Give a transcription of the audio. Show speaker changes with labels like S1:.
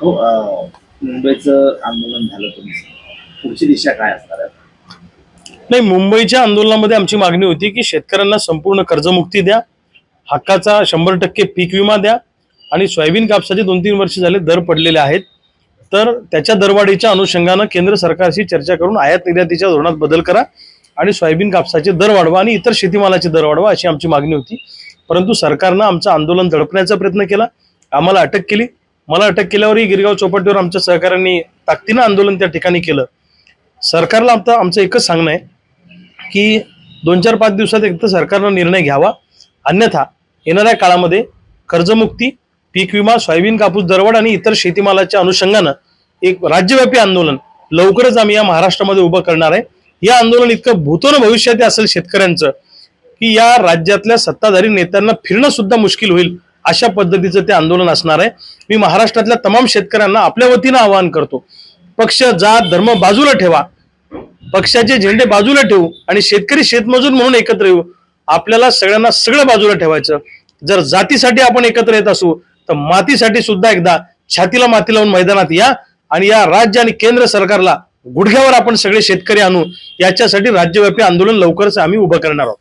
S1: हो मुंबईचं आंदोलन झालं तुमचं. पुढची दिशा काय असणार आहे?
S2: नाही मुंबईच्या आंदोलनामध्ये आमची मागणी होती की शेतकऱ्यांना संपूर्ण कर्जमुक्ती द्या हक्काचा शंभर टक्के पीक विमा द्या आणि सोयाबीन कापसाचे दोन तीन वर्ष झाले दर पडलेले आहेत. तर त्याच्या दरवाढीच्या अनुषंगानं केंद्र सरकारशी चर्चा करून आयात निर्यातीच्या धोरणात बदल करा आणि सोयाबीन कापसाचे दर वाढवा आणि इतर शेतीमालाचे दर वाढवा अशी आमची मागणी होती. परंतु सरकारनं आमचं आंदोलन दडपण्याचा प्रयत्न केला. आम्हाला अटक केली. मला अटक केल्यावरही गिरगाव चौपाटीवर आमच्या सहकाऱ्यांनी ताकदीनं आंदोलन त्या ठिकाणी केलं. सरकारला आता आमचं एकच सांगणं आहे की दोन चार पाच दिवसात एक तर सरकारनं निर्णय घ्यावा. अन्यथा येणाऱ्या काळामध्ये कर्जमुक्ती पीक विमा सोयाबीन कापूस दरवाढ आणि इतर शेतीमालाच्या अनुषंगानं एक राज्यव्यापी आंदोलन लवकरच आम्ही या महाराष्ट्रामध्ये उभं करणार आहे. या आंदोलन इतकं भूतोन भविष्यात असेल शेतकऱ्यांचं की या राज्यातल्या सत्ताधारी नेत्यांना फिरणं सुद्धा मुश्किल होईल. अशा पद्धतीचं ते आंदोलन असणार आहे. मी महाराष्ट्रातल्या तमाम शेतकऱ्यांना आपल्या वतीनं आवाहन करतो. पक्ष जात धर्म बाजूला ठेवा. पक्षाचे झेंडे बाजूला ठेवू आणि शेतकरी शेतमजूर म्हणून एकत्र येऊ. आपल्याला सगळ्यांना सगळं बाजूला ठेवायचं. जर जातीसाठी आपण एकत्र येत असू तर मातीसाठी सुद्धा एकदा छातीला माती लावून मैदानात या आणि या राज्य आणि केंद्र सरकारला गुडघ्यावर आपण सगळे शेतकरी आणू. याच्यासाठी राज्यव्यापी आंदोलन लवकरच आम्ही उभं करणार आहोत.